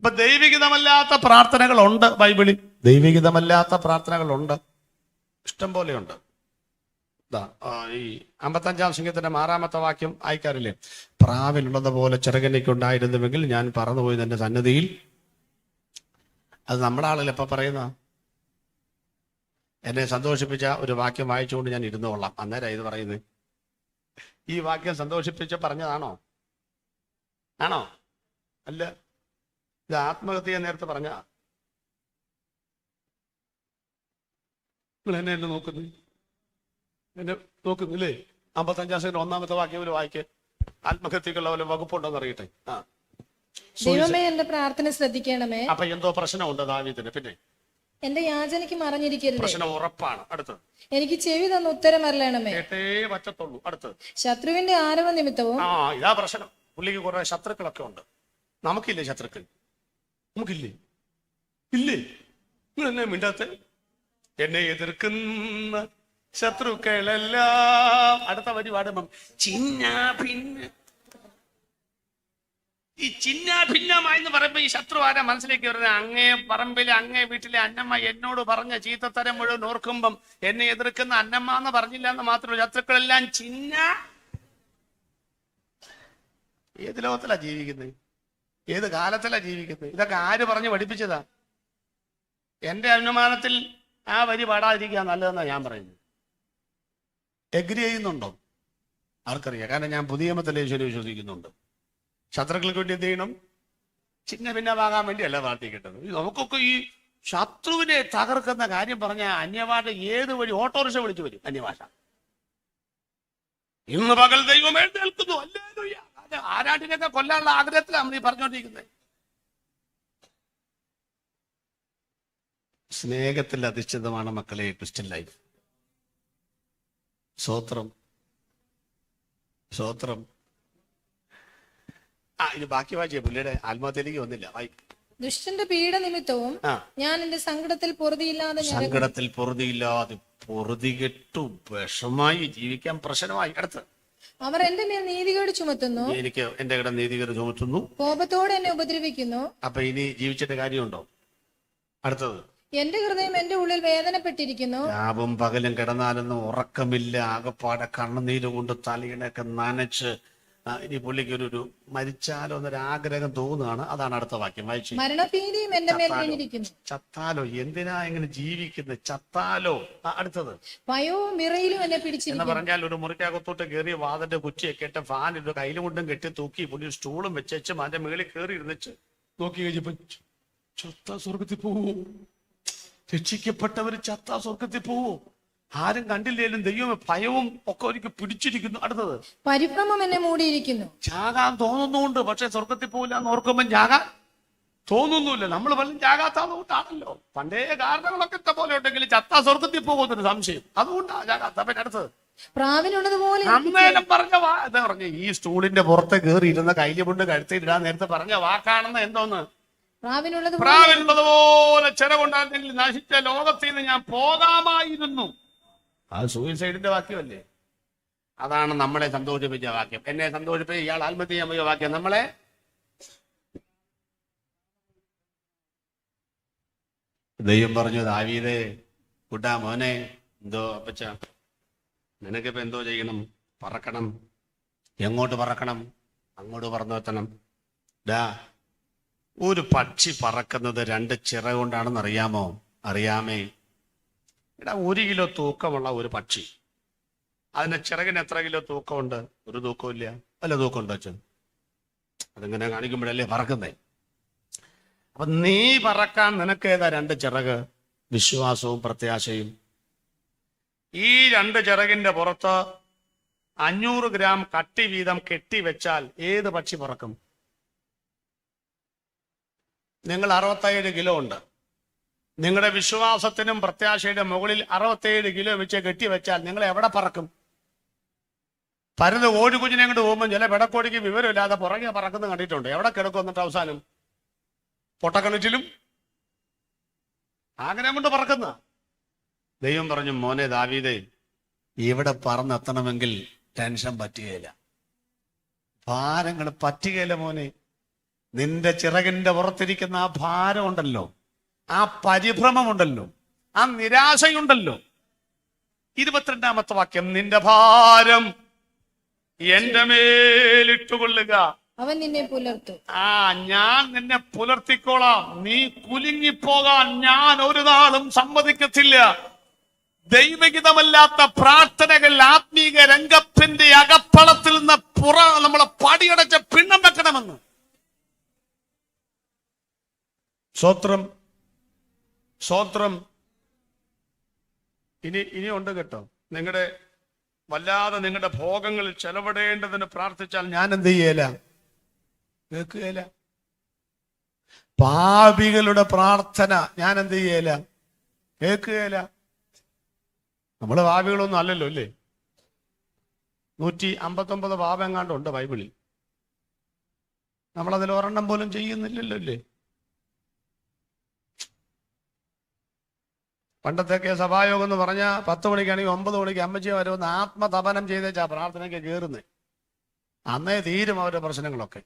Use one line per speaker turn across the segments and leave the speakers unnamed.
ഇപ്പൊ ദൈവികതമല്ലാത്ത പ്രാർത്ഥനകളുണ്ട് ബൈബിളിൽ. ദൈവികതമല്ലാത്ത പ്രാർത്ഥനകളുണ്ട്. ഇഷ്ടം പോലെയുണ്ട്. ഈ അമ്പത്തഞ്ചാം സിംഹത്തിന്റെ ആറാമത്തെ വാക്യം അയക്കാറില്ലേ പ്രാവിനുള്ളത് പോലെ ചെറുകനിക്കുണ്ടായിരുന്നുവെങ്കിൽ ഞാൻ പറന്നുപോയി തന്റെ സന്നദ്ധിയിൽ അത് നമ്മുടെ ആളിൽ എപ്പോ പറയുന്ന? എന്നെ സന്തോഷിപ്പിച്ച ഒരു വാക്യം വായിച്ചുകൊണ്ട് ഞാൻ ഇരുന്നു കൊള്ളാം. അന്നേരം ഇത് പറയുന്നത് ഈ വാക്യം സന്തോഷിപ്പിച്ച് പറഞ്ഞതാണോ? ആണോ? അല്ല. ഇത് ആത്മഹത്യ നേരത്തെ പറഞ്ഞ? നിങ്ങൾ എന്നെ എന്നെ നോക്കുന്നു? എന്നെ നോക്കുന്നില്ലേ? അമ്പത്തഞ്ചാം സെക്കൻഡ് ഒന്നാമത്തെ വാക്യം ഒരു വായിക്ക്. ആത്മഹത്യക്കുള്ള വല്ല വകുപ്പുണ്ടോന്ന് അറിയട്ടെ. ആ.
ദൈവമേ എന്റെ പ്രാർത്ഥന ശ്രദ്ധിക്കണമേ.
അപ്പൊ എന്തോ പ്രശ്നമുണ്ട് ദാവീദിന് പിന്നെ?
എന്റെ യാചനയ്ക്ക് മറഞ്ഞിരിക്കരുത്.
പ്രശ്നം ഉറപ്പാണ്. അടുത്തത്
എനിക്ക് ചെവി തന്ന ഉത്തരം അറിയണമേ
കേട്ടേ പറ്റത്തുള്ളൂ അടുത്തത്
ശത്രുവിന്റെ ആരവ നിമിത്തവും
ആ ഇതാ പ്രശ്നം. പുള്ളിക്ക് കുറെ ശത്രുക്കളൊക്കെ ഉണ്ട്. നമുക്കില്ലേ ശത്രുക്കൾ? നമുക്കില്ലേ? ഇല്ലേ? നിങ്ങൾ എന്നെ മിണ്ടാത്ത? എന്നെ എതിർക്കുന്ന ശത്രുക്കളെല്ലാം അടുത്ത വരി പാടുമ്പം ചിന്ന ഭിന്ന ഈ ചിന്ന ഭിന്നമായെന്ന് പറയുമ്പോ ഈ ശത്രു ആരാ മനസ്സിലേക്ക് വരുന്നത് അങ്ങേ പറമ്പിലെ അങ്ങേ വീട്ടിലെ അന്നമ്മ എന്നോട് പറഞ്ഞ ചീത്തത്തരം മുഴുവൻ ഓർക്കുമ്പം എന്നെ എതിർക്കുന്ന അന്നമ്മ എന്ന് പറഞ്ഞില്ല എന്ന് മാത്രമല്ല ശത്രുക്കളെല്ലാം ചിന്ന ഏത് ലോകത്തിലാ ജീവിക്കുന്നത് ഏത് കാലത്തിലാ ജീവിക്കുന്നത്? ഇതൊക്കെ ആര് പറഞ്ഞ് പഠിപ്പിച്ചതാ? എന്റെ അനുമാനത്തിൽ ആ വരി പാടാതിരിക്കുക നല്ലതെന്നാണ് ഞാൻ പറയുന്നത്. എഗ്രി ചെയ്യുന്നുണ്ടോ? ആർക്കറിയാം. കാരണം ഞാൻ പുതിയ ഈശ്വരം വിശ്വസിക്കുന്നുണ്ട്. ശത്രുക്കൾക്ക് വേണ്ടി എന്ത് ചെയ്യണം? ചിന്ന ഭിന്നമാകാൻ വേണ്ടിയല്ല പ്രാർത്ഥിക്കേണ്ടത് നമുക്കൊക്കെ ഈ ശത്രുവിനെ തകർക്കുന്ന കാര്യം പറഞ്ഞ അന്യഭാഷ ഏത് വഴി? ഓട്ടോറിക്ഷ വിളിച്ചു വരും അന്യഭാഷ. ഇന്ന് പകൽ ദൈവം എഴുന്നേൽക്കുന്നു. ഹല്ലേലൂയ. അത് ആരാട്ടിനെയൊക്കെ കൊല്ലാനുള്ള ആഗ്രഹത്തിലാണ് നമ്മൾ ഈ പറഞ്ഞുകൊണ്ടിരിക്കുന്നത് സ്നേഹത്തിൽ അധിഷ്ഠിതമാണ് മക്കളെ ക്രിസ്ത്യൻ ലൈഫ്. സ്വോത്രം. സ്വോത്രം. ആ ഇത് ബാക്കി വായിച്ചേ പുള്ളിയുടെ ആത്മഹത്യയിലേക്ക് വന്നില്ല.
ദുഷ്ടന്റെ പീഡ നിമിത്തവും ഞാൻ എന്റെ സങ്കടത്തിൽ പൊറുതിയില്ലാതെ ഞാൻ
സങ്കടത്തിൽ പൊറുതിയില്ലാതെ പൊറുതി കെട്ടു. വിഷമായി ജീവിക്കാൻ പ്രശ്നമായി. അടുത്ത്.
അവർ എന്റെ മേൽ നീതികേട് ചുമത്തുന്നു.
എനിക്ക് എന്റെ കട നീതികേട് ചുമത്തുന്നു.
കോപത്തോടെ എന്നെ ഉപദ്രവിക്കുന്നു.
അപ്പൊ ഇനി ജീവിച്ചിട്ട് കാര്യമുണ്ടോ? അടുത്തത്.
എന്റെ ഹൃദയം എന്റെ ഉള്ളിൽ വേദനപ്പെട്ടിരിക്കുന്നു.
രാവും പകലും കിടന്നാലൊന്നും ഉറക്കമില്ല. ആകെപ്പാടെ കണ്ണുനീര് കൊണ്ട് തലയിണൊക്കെ നനച്ച് ഇനി പുള്ളിക്ക് ഒരു ഒരു മരിച്ചാലോ എന്നൊരു ആഗ്രഹം തോന്നുകയാണ്. അതാണ് അടുത്ത വാക്യം. വായിച്ചു. ചത്താലോ. എന്തിനാ ഇങ്ങനെ ജീവിക്കുന്നത് ചത്താലോ? അടുത്തത്.
ഭയവും വിറയിലും എന്നെ
എന്ന് പറഞ്ഞാൽ ഒരു മുറിക്കകത്തോട്ട് കയറി വാതിന്റെ കുറ്റിയൊക്കെ ഇട്ട് ഫാൻ ഇട്ട് കയ്യിലും കൊണ്ടും കെട്ടി തൂക്കി പുള്ളി ഒരു സ്റ്റൂളും വെച്ചേച്ച് അതിന്റെ മുകളിൽ കയറി ഇരുന്നിച്ച് നോക്കി കഴിഞ്ഞപ്പോ ചത്ത സ്വർഗത്തിൽ പോവോ. രക്ഷിക്കപ്പെട്ടവര് ചത്ത സ്വർഗത്തിൽ പോവോ. ആരും കണ്ടില്ലേലും ദൈവം ഭയവും ഒക്കെ ഒരിക്കൽ പിടിച്ചിരിക്കുന്നു. അടുത്തത്.
പരിഭ്രമം എന്നെ മൂടിയിരിക്കുന്നു.
ചാകാൻ തോന്നുന്നുണ്ട് പക്ഷെ സ്വർഗത്തിൽ പോകില്ല എന്ന് ഓർക്കുമ്പോൾ ചാകാൻ തോന്നുന്നില്ല നമ്മൾ പലരും ചാകാത്തതുകൊണ്ടാണല്ലോ പണ്ടേ കാരണങ്ങളൊക്കെ ഇഷ്ടം പോലെ ഉണ്ടെങ്കിൽ ചത്ത സ്വർഗത്തിൽ പോകുന്നൊരു സംശയം. അതുകൊണ്ടാണ് ചാകാത്ത പിന്നെ അടുത്തത്.
പ്രാവിനുള്ളതുപോലെ
അന്നേരം പറഞ്ഞ വാ എന്താ പറഞ്ഞ ഈ സ്റ്റൂളിന്റെ പുറത്ത് കയറി ഇരുന്ന കൈലി കൊണ്ട് കഴുത്തിടാൻ നേരത്തെ പറഞ്ഞ വാക്കാണെന്ന് എന്തോന്ന്?
പ്രാവിനുള്ളതുപോലെ
പ്രാവിനുള്ളതുപോലെ ചില കൊണ്ടാണെങ്കിൽ നശിച്ച ലോകത്തിൽ നിന്ന് ഞാൻ പോകാമായിരുന്നു. അത് സൂയിസൈഡിന്റെ വാക്യമല്ലേ? അതാണ് നമ്മളെ സന്തോഷിപ്പിച്ച വാക്യം. എന്നെ സന്തോഷിപ്പിച്ച ഇയാൾ ആത്മഹത്യ ചെയ്യാൻ വാക്യം. നമ്മളെ ദൈവം പറഞ്ഞു ദാവീദേ കുട്ടാ മോനെ എന്തോ അപ്പച്ച നിനക്കിപ്പോ എന്തോ ചെയ്യണം? പറക്കണം. എങ്ങോട്ട് പറക്കണം? അങ്ങോട്ട് പറന്നു എത്തണം. ഡാ ഒരു പക്ഷി പറക്കുന്നത് രണ്ട് ചിറ കൊണ്ടാണെന്ന് അറിയാമോ അറിയാമേ. എടാ ഒരു കിലോ തൂക്കമുള്ള ഒരു പക്ഷി. അതിന്റെ ചിറകിന് എത്ര കിലോ തൂക്കമുണ്ട്? ഒരു തൂക്കമില്ല അല്ല തൂക്കമുണ്ടോ അച്ഛൻ? അതിങ്ങനെ കാണിക്കുമ്പോഴല്ലേ പറക്കുന്നേ. അപ്പൊ നീ പറക്കാൻ നിനക്ക് ഏതാ രണ്ട് ചിറക്? വിശ്വാസവും പ്രത്യാശയും. ഈ രണ്ട് ചിറകിന്റെ പുറത്ത് അഞ്ഞൂറ് ഗ്രാം കട്ടി വീതം കെട്ടി വെച്ചാൽ ഏത് പക്ഷി പറക്കും? നിങ്ങൾ അറുപത്തേഴ് കിലോ ഉണ്ട്. നിങ്ങളുടെ വിശ്വാസത്തിനും പ്രത്യാശയുടെ മുകളിൽ അറുപത്തേഴ് കിലോ വെച്ച് കെട്ടിവെച്ചാൽ നിങ്ങൾ എവിടെ പറക്കും? പരത് ഓടി കുഞ്ഞിനെ കൊണ്ട് പോകുമ്പോൾ ചില പിടക്കോടിക്ക് വിവരമില്ലാതെ പുറകെ പറക്കുന്ന കണ്ടിട്ടുണ്ട്. എവിടെ കിടക്കും എന്നിട്ട് അവസാനം? പൊട്ടക്കിണറ്റിലും? ആഗ്രഹം കൊണ്ട് പറക്കുന്ന? ദൈവം പറഞ്ഞു മോനെ ദാവീദേ ഇവിടെ പറന്നെത്തണമെങ്കിൽ ടെൻഷൻ പറ്റുകയില്ല. ഭാരങ്ങൾ പറ്റുകയില്ല മോനെ. നിന്റെ ചിറകിന്റെ പുറത്തിരിക്കുന്ന ആ ഭാരം ഉണ്ടല്ലോ. ആ പരിഭ്രമമുണ്ടല്ലോ ആ നിരാശയുണ്ടല്ലോ. ഇരുപത്തിരണ്ടാമത്തെ വാക്യം നിന്റെ ഭാരം എന്റെ മേലിട്ടുകൊള്ളുക
അവൻ നിന്നെ പുലർത്തു.
ആ ഞാൻ നിന്നെ പുലർത്തിക്കോളാം. നീ കുലുങ്ങിപ്പോകാൻ ഞാൻ ഒരു നാളും സമ്മതിക്കത്തില്ല. ദൈവഹിതമല്ലാത്ത പ്രാർത്ഥനകൾ ആത്മീക രംഗത്തിന്റെ അകപ്പളത്തിൽ നിന്ന് പുറ നമ്മളെ പടിയടച്ച പിണ്ണം വെക്കണമെന്ന്. സ്വത്രം സ്വത്രം ഇനി ഇനി ഉണ്ട് കേട്ടോ. നിങ്ങളുടെ വല്ലാതെ നിങ്ങളുടെ ഭോഗങ്ങളിൽ ചെലവിടേണ്ടതിന് പ്രാർത്ഥിച്ചാൽ ഞാൻ എന്ത് ചെയ്യല? കേൾക്കുകയില്ല പാപികളുടെ പ്രാർത്ഥന ഞാൻ എന്ത് ചെയ്യല? കേൾക്കുകയില്ല നമ്മൾ പാപികളൊന്നും അല്ലല്ലോ അല്ലേ? നൂറ്റി അമ്പത്തൊമ്പത് പാപം എങ്ങാണ്ടുണ്ട് ബൈബിളിൽ. നമ്മളതിൽ ഒരെണ്ണം പോലും ചെയ്യുന്നില്ലല്ലോ അല്ലേ? പണ്ടത്തെയൊക്കെ സഭായോഗം എന്ന് പറഞ്ഞാൽ പത്ത് മണിക്കാണെങ്കിൽ ഒമ്പത് മണിക്ക് അമ്മച്ചി വരുമെന്ന് ആത്മതപനം ചെയ്തേച്ചാ പ്രാർത്ഥനയ്ക്ക് കയറുന്നത് അന്നേ തീരും അവരുടെ പ്രശ്നങ്ങളൊക്കെ.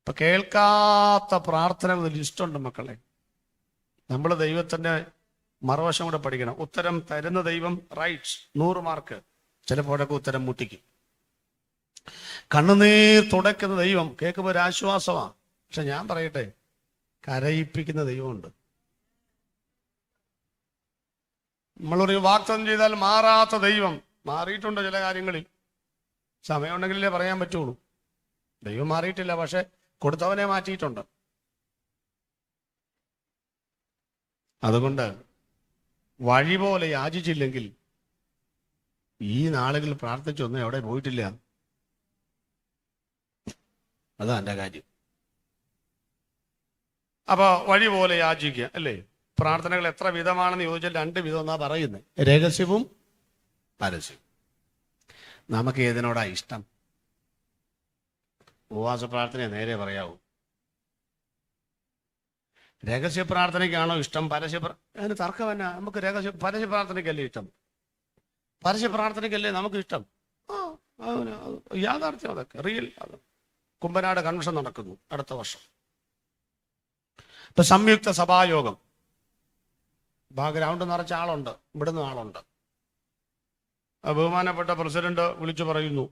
ഇപ്പൊ കേൾക്കാത്ത പ്രാർത്ഥന ലിസ്റ്റുണ്ട് മക്കളെ. നമ്മൾ ദൈവത്തിന്റെ മറുവശം കൂടെ പഠിക്കണം. ഉത്തരം തരുന്ന ദൈവം റൈറ്റ്സ് നൂറ് മാർക്ക്. ചിലപ്പോഴൊക്കെ ഉത്തരം മുട്ടിക്കും. കണ്ണുനീർ തുടയ്ക്കുന്ന ദൈവം കേൾക്കുമ്പോൾ ഒരു ആശ്വാസമാണ് പക്ഷെ ഞാൻ പറയട്ടെ കരയിപ്പിക്കുന്ന ദൈവമുണ്ട്. നമ്മളൊരു വാക്തം ചെയ്താൽ മാറാത്ത ദൈവം. മാറിയിട്ടുണ്ട് ചില കാര്യങ്ങളിൽ. സമയമുണ്ടെങ്കിലേ പറയാൻ പറ്റുള്ളൂ. ദൈവം മാറിയിട്ടില്ല പക്ഷെ കൊടുത്തവനെ മാറ്റിയിട്ടുണ്ട്. അതുകൊണ്ട് വഴി പോലെ യാചിച്ചില്ലെങ്കിൽ ഈ നാളുകൾ പ്രാർത്ഥിച്ചൊന്നും എവിടെ പോയിട്ടില്ല. അതാ എന്റെ കാര്യം. അപ്പൊ വഴി പോലെ യാചിക്കുക അല്ലേ? പ്രാർത്ഥനകൾ എത്ര വിധമാണെന്ന് ചോദിച്ചാൽ രണ്ട് വിധം എന്നാ പറയുന്നത് രഹസ്യവും പരസ്യവും. നമുക്ക് ഏതിനോടാ ഇഷ്ടം? ഉപവാസ പ്രാർത്ഥന നേരെ പറയാവൂ. രഹസ്യ പ്രാർത്ഥനയ്ക്കാണോ ഇഷ്ടം? പരസ്യ പ്ര- അതിന് തർക്കം തന്നെ നമുക്ക് രഹസ്യ പരസ്യ പ്രാർത്ഥനയ്ക്കല്ലേ ഇഷ്ടം? പരസ്യ പ്രാർത്ഥനയ്ക്കല്ലേ നമുക്ക് ഇഷ്ടം? യാഥാർത്ഥ്യം അതൊക്കെ. റിയൽ അത്. കുമ്പനാട് കൺവെൻഷൻ നടക്കുന്നു അടുത്ത വർഷം. ഇപ്പൊ സംയുക്ത സഭായോഗം. ബാക്ക്ഗ്രൗണ്ട് നിറച്ച ആളുണ്ട്. ഇവിടുന്ന് ആളുണ്ട്. ബഹുമാനപ്പെട്ട പ്രസിഡന്റ് വിളിച്ചു പറയുന്നു.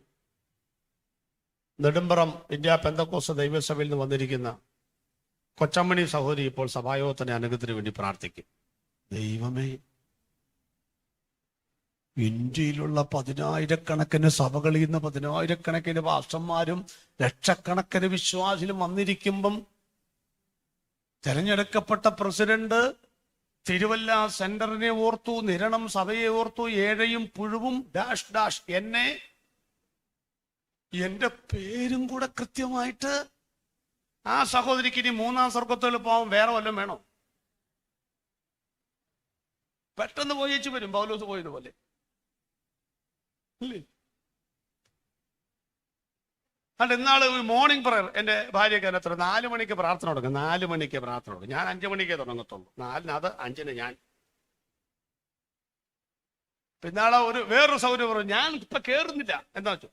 നെടുമ്പറം ഇന്ത്യ പെന്തക്കോസ് ദൈവസഭയിൽ നിന്ന് വന്നിരിക്കുന്ന കൊച്ചമ്മണി സഹോദരി ഇപ്പോൾ സഭായോഗത്തിന്റെ അനുഗ്രഹത്തിന് വേണ്ടി പ്രാർത്ഥിക്കും. ദൈവമേ ഇന്ത്യയിലുള്ള പതിനായിരക്കണക്കിന് സഭകളിൽ നിന്ന് പതിനായിരക്കണക്കിന് പാസ്റ്റർമാരും ലക്ഷക്കണക്കിന് വിശ്വാസിലും വന്നിരിക്കുമ്പം തെരഞ്ഞെടുക്കപ്പെട്ട പ്രസിഡന്റ് തിരുവല്ല സെന്ററിനെ ഓർത്തു നിരണം സഭയെ ഓർത്തു ഏഴയും പുഴുവും ഡാഷ് ഡാഷ് എന്നെ. എന്റെ പേരും കൂടെ കൃത്യമായിട്ട്. ആ സഹോദരിക്ക് ഇനി മൂന്നാം സ്വർഗത്തിൽ പോകാൻ വേറെ വല്ലതും വേണോ? പെട്ടെന്ന് പോയേച്ചു വരും. പൗലോസ് പോയതുപോലെ. അല്ല ഇന്നാൾ ഒരു മോർണിംഗ് പ്രയർ എന്റെ ഭാര്യയ്ക്ക് അതിനത്ര നാല് മണിക്ക് പ്രാർത്ഥന തുടങ്ങും. നാല് മണിക്ക് പ്രാർത്ഥന തുടങ്ങും. ഞാൻ അഞ്ചു മണിക്കേ തുടങ്ങത്തുള്ളൂ. നാലിന് അത് അഞ്ചിന് ഞാൻ. പിന്നാളെ ഒരു വേറൊരു സൗകര്യം പറഞ്ഞു. ഞാൻ ഇപ്പൊ കേറുന്നില്ല. എന്താ വെച്ചു?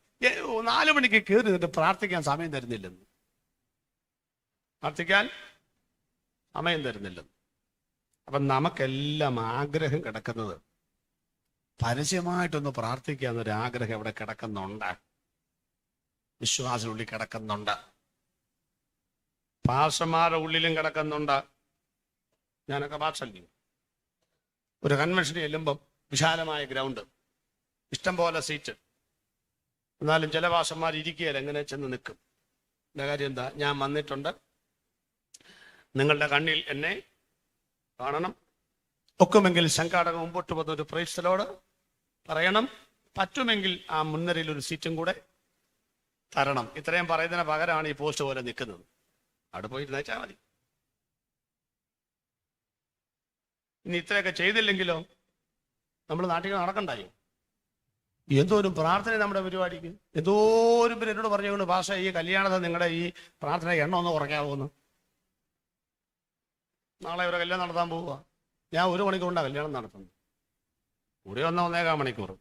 നാല് മണിക്ക് കയറി നിന്നിട്ട് പ്രാർത്ഥിക്കാൻ സമയം തരുന്നില്ലെന്ന്. പ്രാർത്ഥിക്കാൻ സമയം തരുന്നില്ലെന്ന്. അപ്പൊ നമുക്കെല്ലാം ആഗ്രഹം കിടക്കുന്നത് പരസ്യമായിട്ടൊന്ന് പ്രാർത്ഥിക്കുക ആഗ്രഹം ഇവിടെ കിടക്കുന്നുണ്ട് ഉള്ളിൽ കിടക്കുന്നുണ്ട്. പാസന്മാരുടെ ഉള്ളിലും കിടക്കുന്നുണ്ട്. ഞാനൊക്കെ പാസല്ലേ ഒരു കൺവെൻഷൻ ചെല്ലുമ്പം വിശാലമായ ഗ്രൗണ്ട് ഇഷ്ടം പോലെ സീറ്റ് എന്നാലും ചില പാസന്മാർ ഇരിക്കുകയില്ല എങ്ങനെ ചെന്ന് നിൽക്കും. എന്റെ കാര്യം എന്താ? ഞാൻ വന്നിട്ടുണ്ട്. നിങ്ങളുടെ കണ്ണിൽ എന്നെ കാണണം. ഒക്കുമെങ്കിൽ സംഘാടകം മുമ്പോട്ട് വന്ന ഒരു പ്രൈസ്തലോട് പറയണം. പറ്റുമെങ്കിൽ ആ മുൻനിരയിൽ ഒരു സീറ്റും കൂടെ തരണം. ഇത്രയും പറയുന്നതിന് പകരമാണ് ഈ പോസ്റ്റ് പോലെ നിൽക്കുന്നത്. അവിടെ പോയി നയിച്ചാൽ മതി. ഇനി ഇത്രയൊക്കെ ചെയ്തില്ലെങ്കിലോ നമ്മൾ നാട്ടിൽ നടക്കണ്ടായോ? എന്തോരും പ്രാർത്ഥന നമ്മുടെ പരിപാടിക്ക്? എന്തോരും പേര് എന്നോട് പറഞ്ഞുകൊണ്ട് ഭാഷ ഈ കല്യാണത്തെ നിങ്ങളുടെ ഈ പ്രാർത്ഥന എണ്ണം ഒന്ന് കുറയ്ക്കാവോന്ന്. നാളെ ഇവരെ കല്യാണം നടത്താൻ പോവുക. ഞാൻ ഒരു മണിക്കൂർ കല്യാണം നടത്തുന്നത്. കൂടി വന്ന ഒന്നേകാൽ മണിക്കൂർ.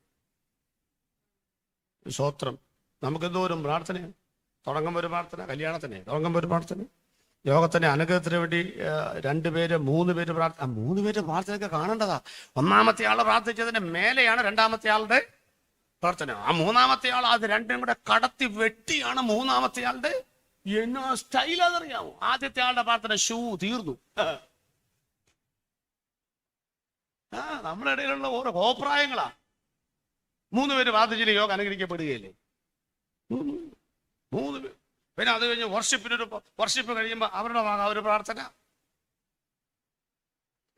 സ്വത്രം. നമുക്ക് എന്തോരും പ്രാർത്ഥന? തുടങ്ങുമ്പോൾ ഒരു പ്രാർത്ഥന കല്യാണത്തിന് തുടങ്ങുമ്പോൾ ഒരു പ്രാർത്ഥന. യോഗത്തിന്റെ അനുഗ്രഹത്തിന് വേണ്ടി രണ്ടു പേര് മൂന്ന് പേര് പ്രാർത്ഥന മൂന്ന് പേര് പ്രാർത്ഥനയൊക്കെ കാണേണ്ടതാ. ഒന്നാമത്തെ ആൾ പ്രാർത്ഥിച്ചതിന്റെ മേലെയാണ് രണ്ടാമത്തെ ആളുടെ പ്രാർത്ഥന. ആ മൂന്നാമത്തെ ആൾ അത് രണ്ടും കൂടെ കടത്തി വെട്ടിയാണ് മൂന്നാമത്തെ ആളുടെ എന്നോ സ്റ്റൈൽ അതറിയാമോ ആദ്യത്തെ ആളുടെ പ്രാർത്ഥന ഷൂ തീർന്നു. ആ നമ്മുടെ ഇടയിലുള്ള ഓരോ അഭിപ്രായങ്ങളാ മൂന്ന് പേര് പ്രാർത്ഥിച്ചിട്ട് യോഗ അനുഗ്രഹിക്കപ്പെടുകയല്ലേ? മൂന്ന് പിന്നെ അത് കഴിഞ്ഞ് വർഷിപ്പിനൊരു വർഷിപ്പ് കഴിയുമ്പോൾ അവരുടെ ഭാഗം ഒരു പ്രാർത്ഥന.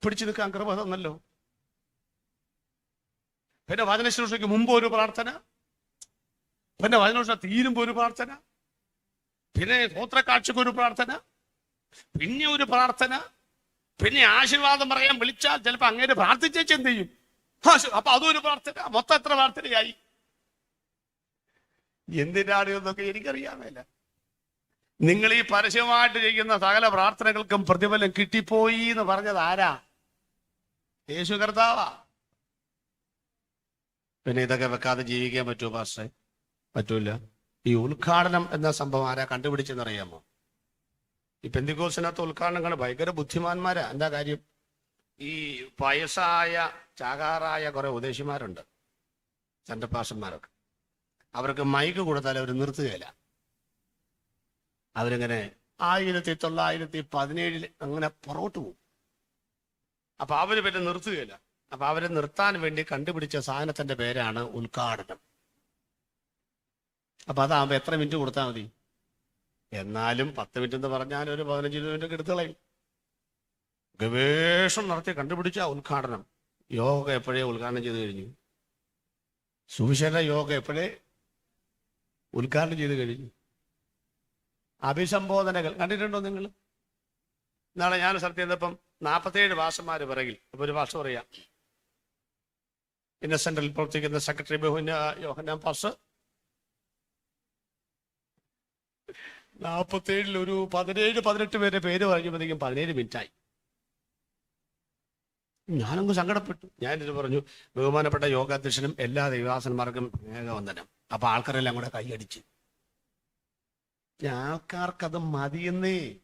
പിടിച്ചു നിൽക്കാൻ കൃപ തന്നല്ലോ പിന്നെ വചനശുശ്രൂഷയ്ക്ക് മുമ്പ് ഒരു പ്രാർത്ഥന. പിന്നെ വചനശുശ്രൂഷ തീരുമ്പോ ഒരു പ്രാർത്ഥന. പിന്നെ ഗോത്രക്കാഴ്ചക്ക് ഒരു പ്രാർത്ഥന. പിന്നെ ഒരു പ്രാർത്ഥന. പിന്നെ ആശീർവാദം പറയാൻ വിളിച്ചാൽ ചിലപ്പോൾ അങ്ങനെ പ്രാർത്ഥിച്ചേച്ച് എന്ത് ചെയ്യും? അപ്പൊ അതും ഒരു പ്രാർത്ഥന. മൊത്തം എത്ര പ്രാർത്ഥനയായി? എന്തിനാണ് എന്നൊക്കെ എനിക്കറിയാമല്ല നിങ്ങൾ ഈ പരസ്യമായിട്ട് ചെയ്യുന്ന സകല പ്രാർത്ഥനകൾക്കും പ്രതിഫലം കിട്ടിപ്പോയി എന്ന് പറഞ്ഞത് ആരാ? യേശു കർത്താവാ. പിന്നെ ഇതൊക്കെ വെക്കാതെ ജീവിക്കാൻ പറ്റുമോ പാസ്റ്റേ പറ്റൂല. ഈ ഉദ്ഘാടനം എന്ന സംഭവം ആരാ കണ്ടുപിടിച്ചെന്നറിയാമോ ഈ പെന്തിക്കോസിനകത്ത് ഉദ്ഘാടനം കാണാൻ ഭയങ്കര ബുദ്ധിമാന്മാരാ. എന്താ കാര്യം? ഈ വയസ്സായ ചാകാറായ കുറെ ഉദ്ദേശിമാരുണ്ട് ചണ്ടപ്പാഷന്മാരൊക്കെ അവർക്ക് മൈക്ക് കൊടുത്താൽ അവർ നിർത്തുകയില്ല. അവരിങ്ങനെ ആയിരത്തി തൊള്ളായിരത്തി പതിനേഴിൽ അങ്ങനെ പുറകോട്ട് പോകും. അപ്പൊ അവർ പിന്നെ നിർത്തുകയില്ല. അപ്പൊ അവരെ നിർത്താൻ വേണ്ടി കണ്ടുപിടിച്ച സാധനത്തിന്റെ പേരാണ് ഉദ്ഘാടനം. അപ്പൊ അതാകുമ്പോ എത്ര മിനിറ്റ് കൊടുത്താൽ മതി? എന്നാലും പത്ത് മിനിറ്റ് എന്ന് പറഞ്ഞാൽ ഒരു പതിനഞ്ച് ഇരുപത് മിനിറ്റ് എടുത്തുകളയും ഗവേഷണം നടത്തി കണ്ടുപിടിച്ച ഉദ്ഘാടനം. യോഗ എപ്പോഴേ ഉദ്ഘാടനം ചെയ്തു കഴിഞ്ഞു? സുവിശേഷ യോഗ എപ്പോഴേ ഉദ്ഘാടനം ചെയ്ത് കഴിഞ്ഞു. അഭിസംബോധനകൾ കണ്ടിട്ടുണ്ടോ നിങ്ങൾ? എന്നാണ് ഞാൻ സ്ഥലത്ത് ചെയ്തപ്പം നാൽപ്പത്തേഴ് വാസന്മാര് പിറകിൽ. അപ്പൊ ഒരു ഭാഷ പറയാം. ഇന്നസെന്ററിൽ പ്രവർത്തിക്കുന്ന സെക്രട്ടറി ബഹുന യോഹന്നാൻ പാസ് നാൽപ്പത്തേഴിൽ ഒരു പതിനേഴ് പതിനെട്ട് പേരുടെ പേര് പറഞ്ഞപ്പോഴത്തേക്കും പതിനേഴ് മിനിറ്റായി. ഞാനങ്ങ് സങ്കടപ്പെട്ടു. ഞാനിത് പറഞ്ഞു ബഹുമാനപ്പെട്ട യോഗാധ്യക്ഷനും എല്ലാ ദൈവാസന്മാർക്കും വന്ദനം അപ്പൊ ആൾക്കാരെല്ലാം കൂടെ കൈയടിച്ച് ആൾക്കാർക്കത് മതിയെന്നേ.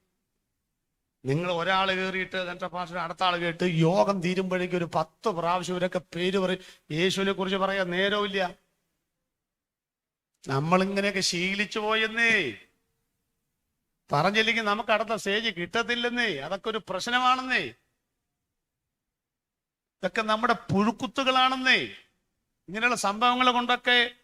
നിങ്ങൾ ഒരാൾ കയറിയിട്ട് എന്നിട്ട് ഭാഷ അടുത്ത ആൾ കേട്ട് യോഗം തീരുമ്പോഴേക്കും ഒരു പത്ത് പ്രാവശ്യം ഇവരൊക്കെ പേര് പറയും. യേശുവിനെ കുറിച്ച് പറയാൻ നേരമില്ല നമ്മളിങ്ങനെയൊക്കെ ശീലിച്ചു പോയെന്നേ. പറഞ്ഞില്ലെങ്കിൽ നമുക്ക് അടുത്ത സ്റ്റേജ് കിട്ടത്തില്ലെന്നേ. അതൊക്കെ ഒരു പ്രശ്നമാണെന്നേ. ഇതൊക്കെ നമ്മുടെ പുഴുക്കുത്തുകളാണെന്നേ. ഇങ്ങനെയുള്ള സംഭവങ്ങൾ കൊണ്ടൊക്കെ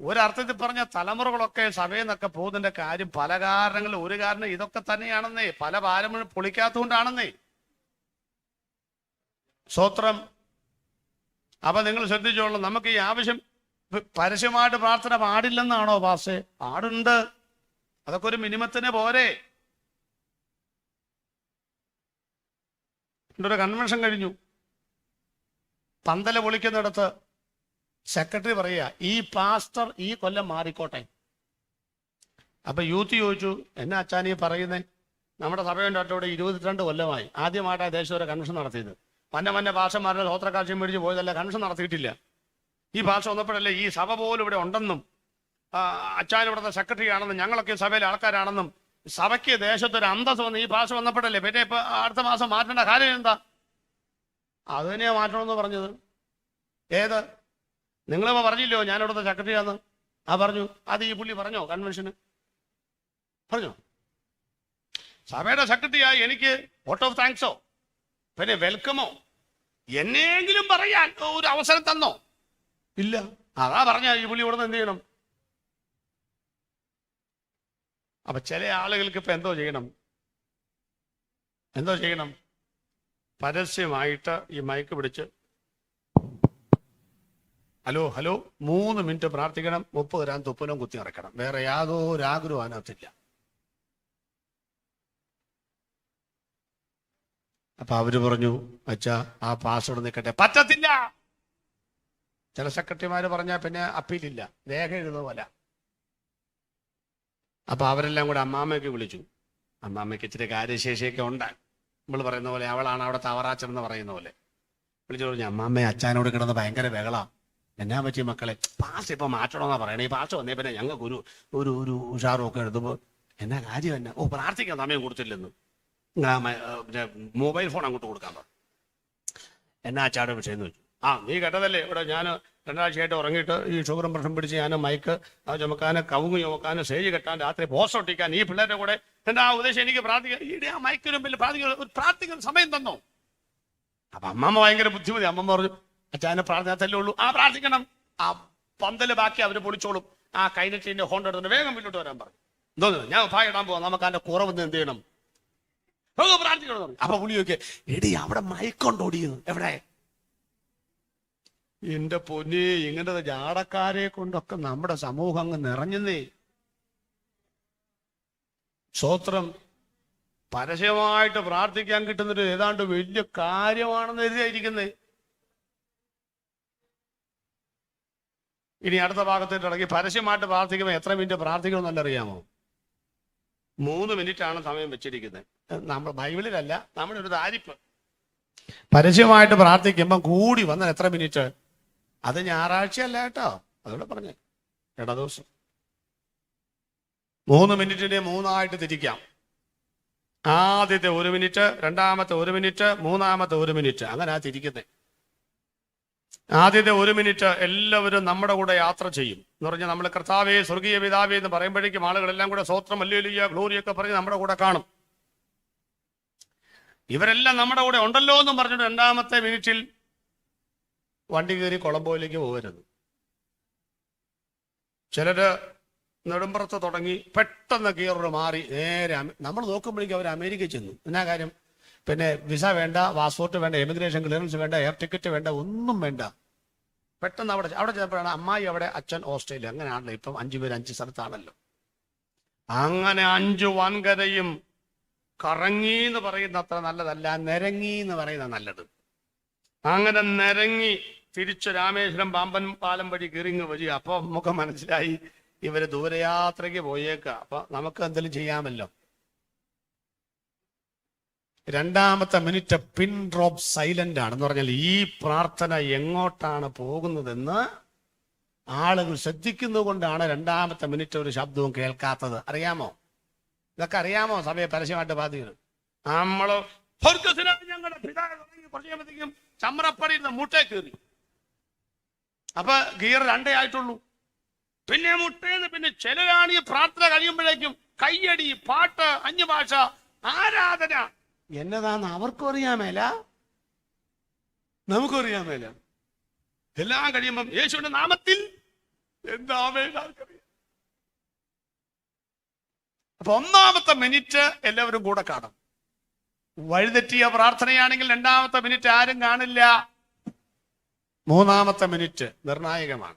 ഒരർത്ഥത്തിൽ പറഞ്ഞ തലമുറകളൊക്കെ സഭയിൽ നിന്നൊക്കെ പോകുന്നതിന്റെ കാര്യം പല കാരണങ്ങൾ. ഒരു കാരണം ഇതൊക്കെ തന്നെയാണെന്നേ. പല പാരമ്പര്യം പൊളിക്കാത്തതുകൊണ്ടാണെന്നേ. സ്വത്രം അപ്പൊ നിങ്ങൾ ശ്രദ്ധിച്ചോളൂ നമുക്ക് ഈ ആവശ്യം പരസ്യമായിട്ട് പ്രാർത്ഥന പാടില്ലെന്നാണോ പാസേ പാടുണ്ട്. അതൊക്കെ ഒരു മിനിമത്തിന് പോരെ. ഒരു കൺവെൻഷൻ കഴിഞ്ഞു. പന്തല പൊളിക്കുന്നിടത്ത് സെക്രട്ടറി പറയുക ഈ പാസ്റ്റർ ഈ കൊല്ലം മാറിക്കോട്ടെ. അപ്പൊ യൂത്ത് ചോദിച്ചു എന്നാ ഈ പറയുന്നേ? നമ്മുടെ സഭയുടെ അടുത്തോടെ ഇരുപത്തിരണ്ട് കൊല്ലമായി. ആദ്യമായിട്ടാണ് ദേശീയ കൺവെൻഷൻ നടത്തിയത്. മന്ന മന്ന ഭാഷമാരുടെ സ്വത്രക്കാഴ്ചയും മേടിച്ച് പോയതല്ല കൺവെൻഷൻ നടത്തിയിട്ടില്ല. ഈ ഭാഷ വന്നപ്പോഴല്ലേ ഈ സഭ പോലും ഇവിടെ ഉണ്ടെന്നും അച്ചാൻ ഇവിടുത്തെ സെക്രട്ടറി ആണെന്നും ഞങ്ങളൊക്കെ സഭയിലെ ആൾക്കാരാണെന്നും സഭയ്ക്ക് ദേശത്തൊരു അന്തസ് വന്ന് ഈ ഭാഷ വന്നപ്പോഴല്ലേ? പിന്നെ ഇപ്പൊ അടുത്ത മാസം മാറ്റേണ്ട കാര്യം എന്താ? അത് തന്നെയാ മാറ്റണമെന്ന് പറഞ്ഞത്. ഏത്? നിങ്ങളിപ്പോ പറഞ്ഞില്ലോ ഞാനിവിടുത്തെ സെക്രട്ടറിയാന്ന്. സെക്രട്ടറി ആ പറഞ്ഞു. അത് ഈ പുള്ളി പറഞ്ഞോ? കൺവെൻഷന്. പറഞ്ഞോ? സഭയുടെ സെക്രട്ടറിയായി എനിക്ക് വോട്ട് ഓഫ് താങ്ക്സോ? പിന്നെ വെൽക്കമോ? എന്നെങ്കിലും പറയാൻ ഒരു അവസരം തന്നോ? ഇല്ല. അതാ പറഞ്ഞ ഈ പുള്ളി ഇവിടുന്ന് എന്ത് ചെയ്യണം? അപ്പൊ ചില ആളുകൾക്ക് ഇപ്പൊ എന്തോ ചെയ്യണം? എന്തോ ചെയ്യണം? പരസ്യമായിട്ട് ഈ മയക്ക് പിടിച്ച്. Hello hello. മൂന്ന് മിനിറ്റ് പ്രാർത്ഥിക്കണം. മുപ്പത് രാം തുപ്പനും കുത്തി നടക്കണം. വേറെ യാതൊരു ആഗ്രഹവും അതിനകത്തില്ല. അപ്പൊ അവർ പറഞ്ഞു അച്ഛാ ആ പാസ്വേഡ് നിൽക്കട്ടെ പറ്റത്തില്ല. ചില സെക്രട്ടറിമാര് പറഞ്ഞാൽ പിന്നെ അപ്പീലില്ല രേഖ എഴുതുന്ന പോലെ. അപ്പൊ അവരെല്ലാം കൂടെ അമ്മാമ്മയ്ക്ക് വിളിച്ചു. അമ്മാമ്മയ്ക്ക് ഇച്ചിരി കാര്യശേഷിയൊക്കെ ഉണ്ട്. നമ്മൾ പറയുന്ന പോലെ അവളാണ് അവിടെ തവറാച്ചൻ എന്ന് പറയുന്ന പോലെ. വിളിച്ചു പറഞ്ഞു അമ്മാമ്മയെ അച്ഛനോട് കിടന്ന് ഭയങ്കര ബഹളാ. എന്നാ പറ്റി മക്കളെ? പാസ് ഇപ്പൊ മാറ്റണമെന്നാ പറയണേ. ഈ പാസ് വന്നേ പിന്നെ ഞങ്ങൾക്ക് ഒരു ഒരു ഒരു ഉഷാറും ഒക്കെ എടുത്തപ്പോ എന്നാ കാര്യം എന്നാ? ഓ പ്രാർത്ഥിക്കാൻ സമയം കൊടുത്തില്ലെന്ന്. മൊബൈൽ ഫോൺ അങ്ങോട്ട് കൊടുക്കാൻ പറഞ്ഞു. എന്നാ അച്ചാടെ വിഷയം എന്ന് വെച്ചു ആ നീ കേട്ടതല്ലേ? ഇവിടെ ഞാൻ രണ്ടാഴ്ചയായിട്ട് ഉറങ്ങിയിട്ട് ഈ ഷുഗറും പ്രശ്നം പിടിച്ച് ഞാൻ മൈക്ക് ആ ചുമക്കാൻ കവുങ്ങ് ചുമക്കാൻ സ്റ്റേജ് കെട്ടാൻ രാത്രി പോസ്റ്റ് ഒട്ടിക്കാൻ ഈ പിള്ളേരുടെ കൂടെ. എന്റെ ആ ഉദ്ദേശം? എനിക്ക് പ്രാർത്ഥിക്കാൻ ഈടെ ആ മൈക്കിന് മുമ്പിൽ പ്രാർത്ഥിക്കാൻ ഒരു പ്രാർത്ഥിക്കുന്ന സമയം തന്നോ? അപ്പൊ അമ്മമ്മ ഭയങ്കര ബുദ്ധിമുട്ടി അമ്മമ്മ പറഞ്ഞു അച്ഛനെ പ്രാർത്ഥനത്തല്ലേ ഉള്ളൂ. ആ പ്രാർത്ഥിക്കണം. ആ പന്തൽ ബാക്കി അവർ പൊളിച്ചോളും. ആ കൈനറ്റിന്റെ ഹോണ്ട എടുത്തിട്ട് വേഗം മുന്നോട്ട് വരാൻ പറഞ്ഞു. എന്തോന്നു ഞാൻ ഭാഗം ഇടാൻ പോവാം. നമുക്ക് അതിന്റെ കുറവ് എന്ത് ചെയ്യണം? പ്രാർത്ഥിക്കണം. അപ്പൊ പുള്ളി നോക്കിയ എടി അവിടെ മയക്കൊണ്ട് ഓടിയുന്നു എവിടെ? എന്റെ പൊന്നെ ഇങ്ങനത്തെ ജാടക്കാരെ കൊണ്ടൊക്കെ നമ്മുടെ സമൂഹം അങ്ങ് നിറഞ്ഞെന്നേ. സ്വോത്രം പരസ്യമായിട്ട് പ്രാർത്ഥിക്കാൻ കിട്ടുന്നൊരു ഏതാണ്ട് വലിയ കാര്യമാണെന്ന് എഴുതിയായിരിക്കുന്നേ ഇനി അടുത്ത ഭാഗത്തേക്ക് ഇടയ്ക്ക് പരസ്യമായിട്ട് പ്രാർത്ഥിക്കുമ്പോൾ എത്ര മിനിറ്റ് പ്രാർത്ഥിക്കണമെന്നല്ല അറിയാമോ മൂന്ന് മിനിറ്റ് ആണ് സമയം വെച്ചിരിക്കുന്നത്. നമ്മൾ ബൈബിളിലല്ല നമ്മുടെ ഒരു താരിപ്പ് പരസ്യമായിട്ട് പ്രാർത്ഥിക്കുമ്പോൾ കൂടി വന്നാൽ എത്ര മിനിറ്റ്? അത് ഞായറാഴ്ച അല്ല കേട്ടോ. അതോടെ പറഞ്ഞേ. ഇട ദിവസം മൂന്ന് മിനിറ്റിനെ മൂന്നായിട്ട് തിരിക്കാം. ആദ്യത്തെ ഒരു മിനിറ്റ് രണ്ടാമത്തെ ഒരു മിനിറ്റ് മൂന്നാമത്തെ ഒരു മിനിറ്റ്. അങ്ങനെ ആ തിരിക്കുന്നത് ആദ്യത്തെ ഒരു മിനിറ്റ് എല്ലാവരും നമ്മുടെ കൂടെ യാത്ര ചെയ്യും. എന്ന് പറഞ്ഞാൽ നമ്മൾ കർത്താവേ സ്വർഗീയ പിതാവേ എന്ന് പറയുമ്പോഴേക്കും ആളുകളെല്ലാം കൂടെ സ്വോത്രം അല്ലേലിയ ഗ്ലോറിയൊക്കെ പറഞ്ഞ് നമ്മുടെ കൂടെ കാണും. ഇവരെല്ലാം നമ്മുടെ കൂടെ ഉണ്ടല്ലോ എന്നും പറഞ്ഞിട്ട് രണ്ടാമത്തെ മിനിറ്റിൽ വണ്ടി കയറി കൊളംബോയിലേക്ക് പോകരുത്. ചിലര് നെടുമ്പുറത്ത് തുടങ്ങി പെട്ടെന്ന് ഗിയർ മാറി നേരെ നമ്മൾ നോക്കുമ്പോഴേക്കും അവർ അമേരിക്ക ചെന്നു. എന്നാ കാര്യം? പിന്നെ വിസ വേണ്ട പാസ്പോർട്ട് വേണ്ട എമിഗ്രേഷൻ ക്ലിയറൻസ് വേണ്ട എയർ ടിക്കറ്റ് വേണ്ട ഒന്നും വേണ്ട. പെട്ടെന്ന് അവിടെ അവിടെ ചെന്നപ്പോഴാണ് അമ്മായി അവിടെ അച്ഛൻ ഓസ്ട്രേലിയ അങ്ങനെയാണല്ലോ. ഇപ്പം അഞ്ചു പേര് അഞ്ച് സ്ഥലത്താണല്ലോ. അങ്ങനെ അഞ്ചു വൻകരയും കറങ്ങി എന്ന് പറയുന്ന അത്ര നല്ലതല്ല നിരങ്ങി എന്ന് പറയുന്ന നല്ലത്. അങ്ങനെ നിരങ്ങി തിരിച്ച് രാമേശ്വരം പാമ്പൻ പാലം വഴി കീറിങ്ങ് വരിക അപ്പൊ നമുക്ക് മനസ്സിലായി ഇവർ ദൂരയാത്രയ്ക്ക് പോയേക്ക. അപ്പൊ നമുക്ക് എന്തെങ്കിലും ചെയ്യാമല്ലോ. രണ്ടാമത്തെ മിനിറ്റ് പിൻ ഡ്രോപ്പ് സൈലന്റ് ആണ് എന്ന് പറഞ്ഞാൽ ഈ പ്രാർത്ഥന എങ്ങോട്ടാണ് പോകുന്നതെന്ന് ആളുകൾ ശ്രദ്ധിക്കുന്നത് കൊണ്ടാണ് രണ്ടാമത്തെ മിനിറ്റ് ഒരു ശബ്ദവും കേൾക്കാത്തത്. അറിയാമോ? ഇതൊക്കെ അറിയാമോ? സഭയെ പരസ്യമായിട്ട് ബാധിക്കുന്നത് നമ്മൾ ഞങ്ങളുടെ പിതാവ് തുടങ്ങി ചമ്രപ്പടിയിൽ നിന്ന് മുട്ടേ കയറി അപ്പൊ ഗിയർ രണ്ടേ ആയിട്ടുള്ളൂ. പിന്നെ മുട്ടേന്ന് പിന്നെ ചിലരാണ് ഈ പ്രാർത്ഥന കഴിയുമ്പോഴേക്കും കയ്യടി പാട്ട് അന്യഭാഷ ആരാധന. എന്നതാന്ന് അവർക്കും അറിയാമേല നമുക്കും അറിയാമേല എല്ലാം കഴിയുമ്പം യേശുവിന്റെ നാമത്തിൽ അപ്പൊ ഒന്നാമത്തെ മിനിറ്റ് എല്ലാവരും കൂടെ കാണും വഴിതെറ്റിയ പ്രാർത്ഥനയാണെങ്കിൽ രണ്ടാമത്തെ മിനിറ്റ് ആരും കാണില്ല. മൂന്നാമത്തെ മിനിറ്റ് നിർണായകമാണ്.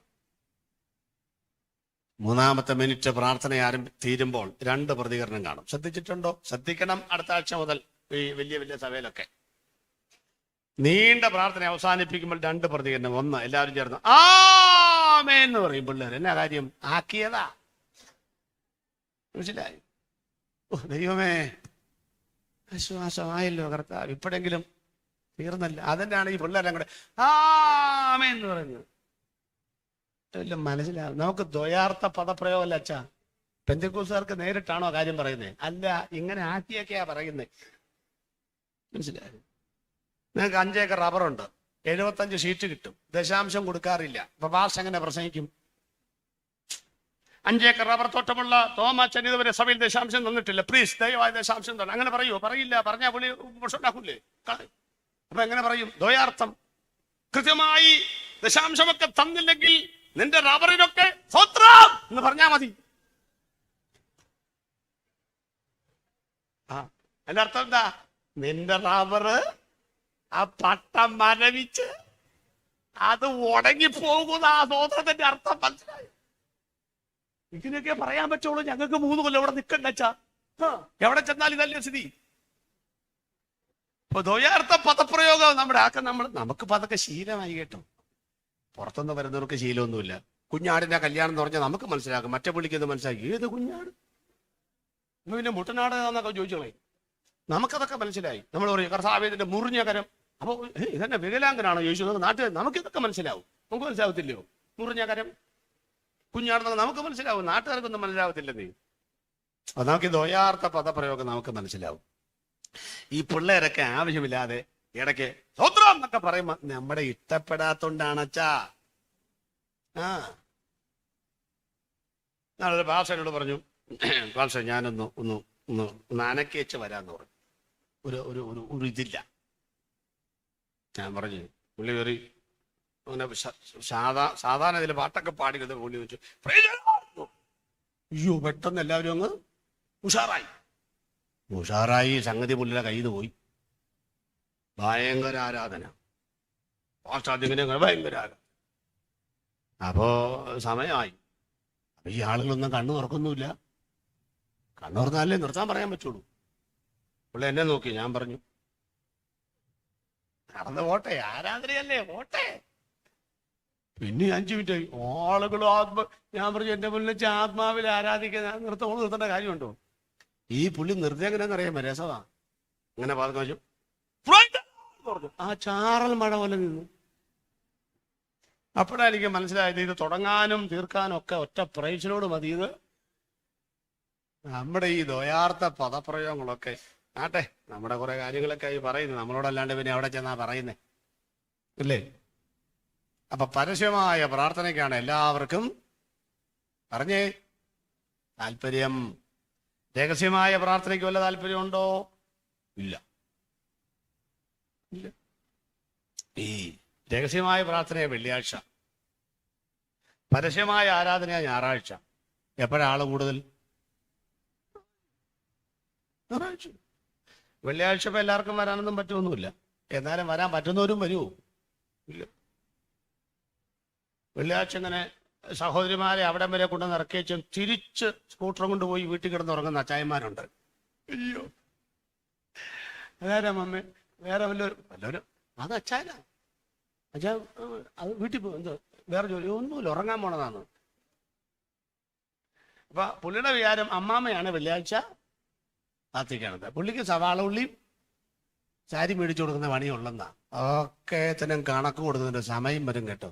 മൂന്നാമത്തെ മിനിറ്റ് പ്രാർത്ഥന ആരംഭി തീരുമ്പോൾ രണ്ട് പ്രതികരണം കാണും. ശ്രദ്ധിച്ചിട്ടുണ്ടോ? ശ്രദ്ധിക്കണം അടുത്ത ആഴ്ച മുതൽ ഈ വലിയ വലിയ സഭയിലൊക്കെ. നീണ്ട പ്രാർത്ഥന അവസാനിപ്പിക്കുമ്പോൾ രണ്ട് പ്രതികരണം. ഒന്ന് എല്ലാവരും ചേർന്ന് ആമേ എന്ന് പറയും പിള്ളേർ എന്നാ കാര്യം? ആക്കിയതാ. മനസ്സിലായി? ഓ ദൈവമേ. വിശ്വാസമായല്ലോ കർത്താവ്. ഇപ്പോഴെങ്കിലും തീർന്നല്ല. അതിനാണ് ഈ പിള്ളേരെല്ലാം കൂടെ? ആമേ എന്ന് പറയുന്നത് എല്ലാം മനസ്സിലാവും നമുക്ക് ദ്വയാർത്ഥ പദപ്രയോഗമല്ല അച്ഛാ. പെന്തക്കൂസുകാർക്ക് നേരിട്ടാണോ കാര്യം പറയുന്നത് അല്ല ഇങ്ങനെ ആക്കിയൊക്കെയാ പറയുന്നത് മനസ്സിലായി? നിങ്ങൾക്ക് അഞ്ചേക്കർ റബ്ബറുണ്ട്. എഴുപത്തഞ്ച് ഷീറ്റ് കിട്ടും. ദശാംശം കൊടുക്കാറില്ല. അപ്പൊ എങ്ങനെ പ്രസംഗിക്കും? അഞ്ചേക്കർ റബ്ബർ തോട്ടമുള്ള തോമാച്ചൻ ഇതുവരെ സഭയിൽ ദശാംശം തന്നിട്ടില്ല. പ്ലീസ് ദയവായി ദശാംശം തന്നെ. അങ്ങനെ പറയൂ? പറയില്ല. പറഞ്ഞാൽ പുള്ളി ഉണ്ടാക്കൂലേ അപ്പൊ എങ്ങനെ പറയും? ദ്വയാർത്ഥം. കൃത്യമായി ദശാംശമൊക്കെ തന്നില്ലെങ്കിൽ നിന്റെ റബറിനൊക്കെ സ്വത്രം എന്ന് പറഞ്ഞാ മതി. ആ എന്റെ അർത്ഥം എന്താ? നിന്റെ റബ്ബർ ആ പട്ടം മരവിച്ച് അത് ഉടങ്ങി പോകുന്ന ആ സ്വോത്രത്തിന്റെ അർത്ഥം മനസ്സിലായി. ഇതിനൊക്കെ പറയാൻ പറ്റുള്ളൂ. ഞങ്ങൾക്ക് മൂന്ന് കൊല്ലം ഇവിടെ നിൽക്കണ്ട അച്ഛാ. ആ, എവിടെ ചെന്നാൽ ഇതല്ലേ സ്ഥിതി? ഇപ്പൊ ദ്വയാർത്ഥ പദപ്രയോഗം നമ്മുടെ ആക്ക നമ്മൾ നമുക്ക് പതൊക്കെ ശീലമായി കേട്ടോ. പുറത്തുനിന്ന് വരുന്നവർക്ക് ശീലമൊന്നുമില്ല. കുഞ്ഞാടിന്റെ കല്യാണം എന്ന് പറഞ്ഞാൽ നമുക്ക് മനസ്സിലാക്കും. മറ്റേ പുള്ളിക്കുന്നത് മനസ്സിലാക്കി. ഏത് കുഞ്ഞാട്? പിന്നെ മുട്ടനാട് എന്നൊക്കെ ചോദിച്ചോളേ. നമുക്കതൊക്കെ മനസ്സിലായി. നമ്മൾ പറയും കർത്താവേദിന്റെ മുറിഞ്ഞ കരം അപ്പൊ ഇതന്നെ വികലാംഗനാണോ ചോദിച്ചു നാട്ടിൽ നമുക്ക് ഇതൊക്കെ മനസ്സിലാവും. നമുക്ക് മനസ്സിലാവത്തില്ലയോ? മുറിഞ്ഞ കരം കുഞ്ഞാടെന്നൊക്കെ നമുക്ക് മനസ്സിലാവും. നാട്ടുകാർക്കൊന്നും മനസ്സിലാവത്തില്ല നീ അത് നമുക്ക് ദ്വയാർത്ഥ പദപ്രയോഗം നമുക്ക് മനസ്സിലാവും. ഈ പിള്ളേരൊക്കെ ആവശ്യമില്ലാതെ ഇടയ്ക്ക് സ്വത്രം എന്നൊക്കെ പറയുമ്പോ നമ്മുടെ ഇഷ്ടപ്പെടാത്തോണ്ടാണച്ചാ. ആ. ഞാനൊരു ഭാഷയോട് പറഞ്ഞു ഭാഷ ഞാനൊന്ന് ഒന്ന് ഒന്ന് അനക്കേച്ച് വരാന്ന് പറഞ്ഞു. ഒരു ഒരു ഒരു ഒരു ഇതില്ല. ഞാൻ പറഞ്ഞു പുള്ളി കയറി അങ്ങനെ സാധാ സാധാരണ ഇതിൽ പാട്ടൊക്കെ പാടി കിടന്ന് പുള്ളി വെച്ചു. അയ്യോ പെട്ടെന്ന് എല്ലാവരും അങ്ങ് ഉഷാറായി. ഉഷാറായി സംഗതി പുള്ളിയുടെ കയ്യിൽ പോയി. ഭയങ്കര ആരാധന. പാശ്ചാത്യങ്ങനെ ഭയങ്കര ആരാധന. അപ്പോ സമയമായി. അപ്പൊ ഈ ആളുകളൊന്നും കണ്ണു തുറക്കൊന്നുമില്ല. കണ്ണു തുറന്നാലേ നിർത്താൻ പറയാൻ പറ്റുള്ളൂ. പുള്ളി എന്നെ നോക്കി ഞാൻ പറഞ്ഞു നടന്ന് പോട്ടെ ആരാധനയല്ലേ പോട്ടെ. പിന്നെ അഞ്ചു മിനിറ്റ് ആളുകളും ആത്മ ഞാൻ പറഞ്ഞു എന്റെ മുന്നിൽ വെച്ച് ആത്മാവിൽ ആരാധിക്കാൻ ഞാൻ നിർത്തോളം നിർത്തേണ്ട കാര്യമുണ്ടോ? ഈ പുള്ളി നിർദ്ദേ എങ്ങനെയാണെന്ന് അറിയാൻ രസമാ. അങ്ങനെ പറഞ്ഞു പറഞ്ഞു ആ ചാറൽ മഴ പോലെ നിന്നു. അപ്പോഴാണ് എനിക്ക് മനസ്സിലായത് ഇത് തുടങ്ങാനും തീർക്കാനും ഒക്കെ ഒറ്റ പ്രൈസിനോട് മതി ഇത് നമ്മുടെ ഈ ദ്വയാർത്ഥ പദപ്രയോഗങ്ങളൊക്കെ ആട്ടെ നമ്മുടെ കുറെ കാര്യങ്ങളൊക്കെ ആയി പറയുന്നു. നമ്മളോടല്ലാണ്ട് പിന്നെ അവിടെ ചെന്നാ പറയുന്നേ? ഇല്ലേ? അപ്പൊ പരസ്യമായ പ്രാർത്ഥനയ്ക്കാണ് എല്ലാവർക്കും പറഞ്ഞേ. താല്പര്യം. രഹസ്യമായ പ്രാർത്ഥനയ്ക്ക് വല്ല താല്പര്യമുണ്ടോ? ഇല്ല. ഇല്ല. ഈ രഹസ്യമായ പ്രാർത്ഥനയെ വെള്ളിയാഴ്ച. പരസ്യമായ ആരാധന ഞായറാഴ്ച. എപ്പോഴാ ആൾ കൂടുതൽ? ഞായറാഴ്ച. വെള്ളിയാഴ്ച ഇപ്പൊ എല്ലാവർക്കും വരാനൊന്നും പറ്റുമൊന്നുമില്ല. എന്നാലും വരാൻ പറ്റുന്നവരും വരുമോ ഇല്ല. വെള്ളിയാഴ്ച ഇങ്ങനെ സഹോദരിമാരെ അവിടെ വരെ കൊണ്ടുവന്ന് ഇറക്കി വെച്ചും തിരിച്ച് സ്കൂട്ടറും കൊണ്ടുപോയി വീട്ടിൽ കിടന്ന് ഉറങ്ങുന്ന അച്ചായന്മാരുണ്ട്. അയ്യോ. അതാരാ മമ്മ വേറെ വല്ലവരും വല്ലവരും അത് അച്ചായനാ. അച്ഛാ അത് വീട്ടിൽ പോ എന്തോ വേറെ ജോലി ഒന്നുമില്ല ഉറങ്ങാൻ പോണതാണ്. അപ്പൊ പുള്ളിയുടെ വിചാരം അമ്മാമ്മയാണ് വെള്ളിയാഴ്ച പ്രാർത്ഥിക്കണത് പുള്ളിക്ക് സവാള ഉള്ളിയും സാരി മേടിച്ചു കൊടുക്കുന്ന പണിയുള്ളെന്നാ. ഒക്കെ തന്നെ കണക്ക് കൊടുക്കുന്നതിന്റെ സമയം വരും കേട്ടോ.